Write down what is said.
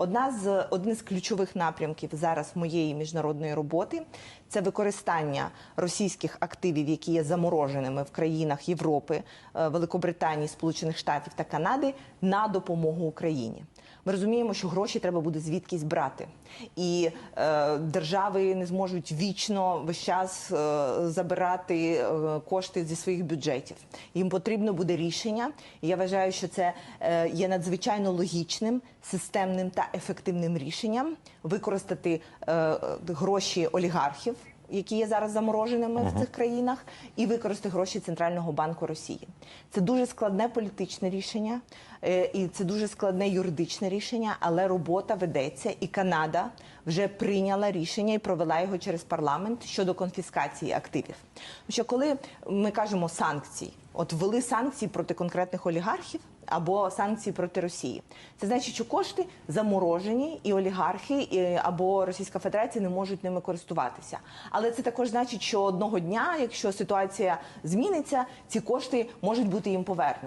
Одна з один з ключових напрямків зараз моєї міжнародної роботи це використання російських активів, які є замороженими в країнах Європи, е, Великобританії, Сполучених Штатів та Канади на допомогу Україні. Ми розуміємо, що гроші треба буде звідкись брати, і е, держави не зможуть вічно весь час е, забирати е, кошти зі своїх бюджетів. Їм потрібно буде рішення. І я вважаю, що це е, є надзвичайно логічним, системним та ефективним рішенням використати е, гроші олігархів. Які є зараз замороженими в цих країнах, і використати гроші Центрального банку Росії. Це дуже складне політичне рішення, е, і це дуже складне юридичне рішення, але робота ведеться, і Канада вже прийняла рішення і провела його через парламент щодо конфіскації активів. Тому що коли ми кажемо санкції, от ввели санкції проти конкретних олігархів або санкції проти Росії, це значить, що кошти заморожені, і олігархи або Російська Федерація не можуть ними користуватися. Але це також значить, що одного дня, якщо ситуація зміниться, ці кошти можуть бути їм повернуті.